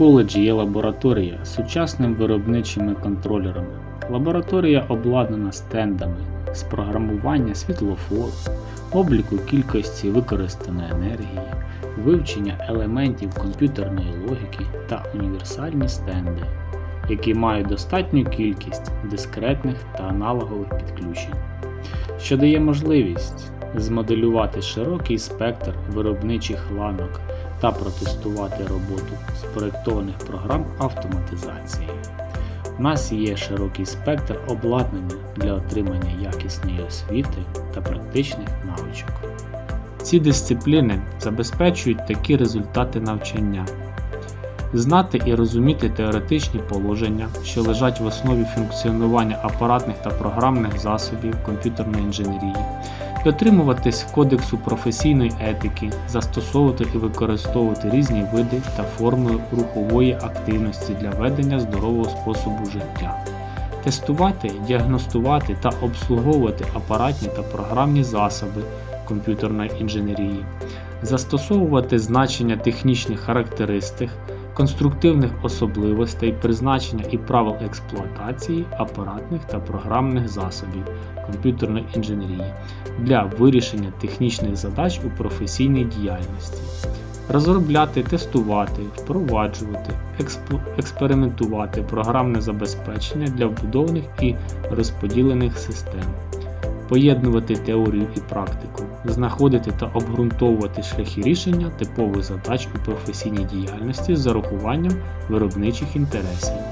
коледжі є лабораторія з сучасними виробничими контролерами. Лабораторія обладнана стендами з програмування світлофору, обліку кількості використаної енергії, вивчення елементів комп'ютерної логіки та універсальні стенди, які мають достатню кількість дискретних та аналогових підключень, що дає можливість змоделювати широкий спектр виробничих ланок та протестувати роботу спроєктованих програм автоматизації. У нас є широкий спектр обладнання для отримання якісної освіти та практичних навичок. Ці дисципліни забезпечують такі результати навчання. Знати і розуміти теоретичні положення, що лежать в основі функціонування апаратних та програмних засобів комп'ютерної інженерії, дотримуватись кодексу професійної етики, застосовувати і використовувати різні види та форми рухової активності для ведення здорового способу життя, тестувати, діагностувати та обслуговувати апаратні та програмні засоби комп'ютерної інженерії, застосовувати значення технічних характеристик, конструктивних особливостей, призначення і правил експлуатації апаратних та програмних засобів комп'ютерної інженерії для вирішення технічних задач у професійній діяльності, розробляти, тестувати, впроваджувати, експ- експериментувати програмне забезпечення для вбудованих і розподілених систем, поєднувати теорію і практику, знаходити та обґрунтовувати шляхи рішення типових задач у професійній діяльності з зарахуванням виробничих інтересів.